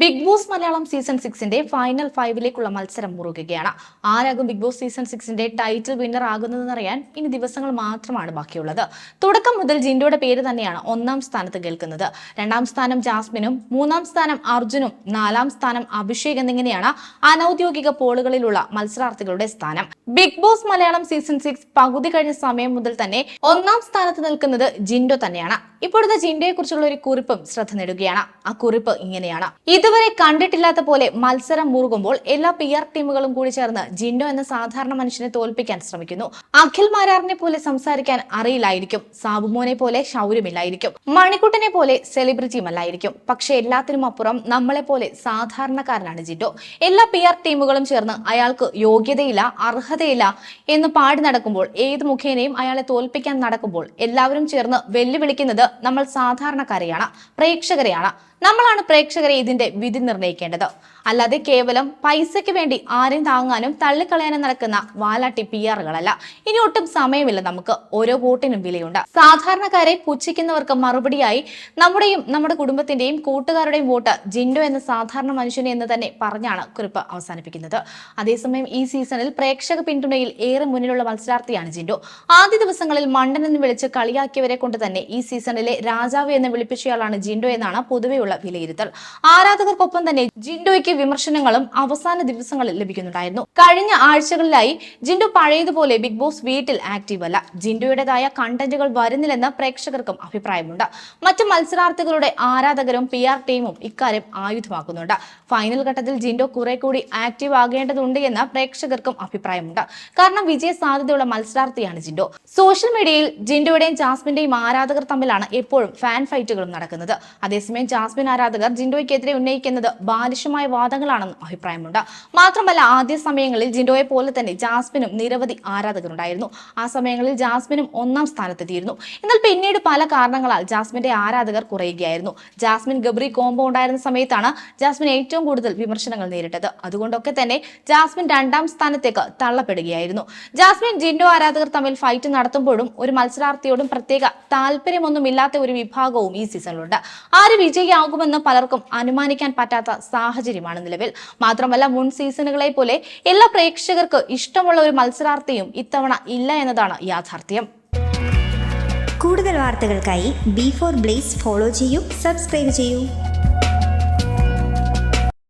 Big boss Malayalam season സിക്സിന്റെ final ഫൈവിലേക്കുള്ള മത്സരം മുറുകുകയാണ്. ആരാകും ബിഗ് ബോസ് സീസൺ സിക്സിന്റെ ടൈറ്റിൽ വിന്നർ ആകുന്നതെന്നറിയാൻ ഇനി ദിവസങ്ങൾ മാത്രമാണ് ബാക്കിയുള്ളത്. തുടക്കം മുതൽ ജിൻഡോയുടെ പേര് തന്നെയാണ് ഒന്നാം സ്ഥാനത്ത് കേൾക്കുന്നത്. രണ്ടാം സ്ഥാനം ജാസ്മിനും മൂന്നാം സ്ഥാനം അർജുനും നാലാം സ്ഥാനം അഭിഷേക് എന്നിങ്ങനെയാണ് അനൌദ്യോഗിക പോളുകളിലുള്ള മത്സരാർത്ഥികളുടെ സ്ഥാനം. Bigg Boss Malayalam season six പകുതി കഴിഞ്ഞ സമയം മുതൽ തന്നെ ഒന്നാം സ്ഥാനത്ത് നിൽക്കുന്നത് ജിൻഡോ തന്നെയാണ്. ഇപ്പോഴത്തെ ജിൻഡോയെ കുറിച്ചുള്ള ഒരു കുറിപ്പും ശ്രദ്ധ നേടുകയാണ്. ആ കുറിപ്പ് ഇങ്ങനെയാണ്. ഇതുവരെ കണ്ടിട്ടില്ലാത്ത പോലെ മത്സരം മുറുകുമ്പോൾ എല്ലാ പി ആർ ടീമുകളും കൂടി ചേർന്ന് ജിൻഡോ എന്ന സാധാരണ മനുഷ്യനെ തോൽപ്പിക്കാൻ ശ്രമിക്കുന്നു. അഖിൽ മാരാറിനെ പോലെ സംസാരിക്കാൻ അറിയില്ലായിരിക്കും. സാബുമോനെ പോലെ ശൗര്യമില്ലായിരിക്കും. മണിക്കുട്ടനെ പോലെ സെലിബ്രിറ്റിയുമല്ലായിരിക്കും പക്ഷെ എല്ലാത്തിനും അപ്പുറം നമ്മളെ പോലെ സാധാരണക്കാരനാണ് ജിൻഡോ. എല്ലാ പി ആർ ടീമുകളും ചേർന്ന് അയാൾക്ക് യോഗ്യതയില്ല അർഹതയില്ല എന്ന് പാടി നടക്കുമ്പോൾ ഏത് മുഖേനയും അയാളെ തോൽപ്പിക്കാൻ നടക്കുമ്പോൾ എല്ലാവരും ചേർന്ന് വെല്ലുവിളിക്കുന്നത് നമ്മൾ സാധാരണക്കാരെയാണ് പ്രേക്ഷകരെയാണ്. നമ്മളാണ് പ്രേക്ഷകരെ ഇതിന്റെ വിധി നിർണയിക്കേണ്ടത് അല്ലാതെ കേവലം പൈസയ്ക്ക് വേണ്ടി ആരെയും താങ്ങാനും തള്ളിക്കളയാനും നടക്കുന്ന വാലാട്ടി പി ആറുകളല്ല ഇനി ഒട്ടും സമയമില്ല നമുക്ക്. ഓരോ വോട്ടിനും വിലയുണ്ട്. സാധാരണക്കാരെ പുച്ഛിക്കുന്നവർക്ക് മറുപടിയായി നമ്മുടെയും നമ്മുടെ കുടുംബത്തിന്റെയും കൂട്ടുകാരുടെയും വോട്ട് ജിൻഡോ എന്ന സാധാരണ മനുഷ്യനെ എന്ന് തന്നെ പറഞ്ഞാണ് കുറിപ്പ് അവസാനിപ്പിക്കുന്നത്. അതേസമയം ഈ സീസണിൽ പ്രേക്ഷക പിന്തുണയിൽ ഏറെ മുന്നിലുള്ള മത്സരാർത്ഥിയാണ് ജിൻഡോ. ആദ്യ ദിവസങ്ങളിൽ മണ്ടൻ എന്ന് വിളിച്ച് കളിയാക്കിയവരെ കൊണ്ട് തന്നെ ഈ സീസണിലെ രാജാവ് എന്ന് വിളിപ്പിച്ചയാളാണ് ജിൻഡോ എന്നാണ് പൊതുവെയുള്ള വിലയിരുത്തൽ. ആരാധകർക്കൊപ്പം തന്നെ ജിൻഡോയ്ക്ക് വിമർശനങ്ങളും അവസാന ദിവസങ്ങളിൽ ലഭിക്കുന്നുണ്ടായിരുന്നു. കഴിഞ്ഞ ആഴ്ചകളിലായി ജിൻഡു പഴയതുപോലെ ബിഗ് ബോസ് വീട്ടിൽ ആക്റ്റീവ് അല്ല. ജിൻഡുയുടേതായ കണ്ടന്റുകൾ വരുന്നില്ലെന്ന് പ്രേക്ഷകർക്കും അഭിപ്രായമുണ്ട്. മറ്റ് മത്സരാർത്ഥികളുടെ ആരാധകരും പി ആർ ടീമും ഇക്കാര്യം ആയുധമാക്കുന്നുണ്ട്. ഫൈനൽ ഘട്ടത്തിൽ ജിൻഡോ കുറെ കൂടി ആക്റ്റീവ് ആകേണ്ടതുണ്ട് എന്ന് പ്രേക്ഷകർക്കും അഭിപ്രായമുണ്ട്. കാരണം വിജയ സാധ്യതയുള്ള മത്സരാർത്ഥിയാണ് ജിൻഡോ. സോഷ്യൽ മീഡിയയിൽ ജിൻഡോയുടെയും ജാസ്മിന്റെയും ആരാധകർ തമ്മിലാണ് എപ്പോഴും ഫാൻ ഫൈറ്റുകളും നടക്കുന്നത്. അതേസമയം ജാസ്മിൻ ആരാധകർ ജിൻഡോയ്ക്കെതിരെ ഉന്നയിക്കുന്നത് ബാലിശമായ വാദങ്ങളാണെന്നും അഭിപ്രായമുണ്ട്. മാത്രമല്ല ആദ്യ സമയങ്ങളിൽ ജിൻഡോയെ പോലെ തന്നെ ജാസ്മിനും നിരവധി ആരാധകരുണ്ടായിരുന്നു. ആ സമയങ്ങളിൽ ജാസ്മിനും ഒന്നാം സ്ഥാനത്തെത്തിയിരുന്നു. എന്നാൽ പിന്നീട് പല കാരണങ്ങളാൽ ജാസ്മിന്റെ ആരാധകർ കുറയുകയായിരുന്നു. ജാസ്മിൻ ഗബ്രി കോംബോ ഉണ്ടായിരുന്ന സമയത്താണ് ജാസ്മിൻ ഏറ്റവും കൂടുതൽ വിമർശനങ്ങൾ നേരിട്ടത്. അതുകൊണ്ടൊക്കെ തന്നെ ജാസ്മിൻ രണ്ടാം സ്ഥാനത്തേക്ക് തള്ളപ്പെടുകയായിരുന്നു. ജാസ്മിൻ ജിൻഡോ ആരാധകർ തമ്മിൽ ഫൈറ്റ് നടത്തുമ്പോഴും ഒരു മത്സരാർത്ഥിയോടും പ്രത്യേക താല്പര്യമൊന്നുമില്ലാത്ത ഒരു വിഭാഗവും ഈ സീസണിലുണ്ട്. ആര് വിജയിയാകുമെന്ന് പലർക്കും അനുമാനിക്കാൻ പറ്റാത്ത സാഹചര്യമാണ്. നിലവിൽ. മാത്രമല്ല മുൻ സീസണുകളെ പോലെ എല്ലാ പ്രേക്ഷകർക്ക് ഇഷ്ടമുള്ള ഒരു മത്സരാർത്ഥിയും ഇത്തവണ ഇല്ല എന്നതാണ് യാഥാർത്ഥ്യം. കൂടുതൽ വാർത്തകൾക്കായി ബി ഫോർ ബ്ലേസ് ഫോളോ ചെയ്യൂ സബ്സ്ക്രൈബ് ചെയ്യൂ.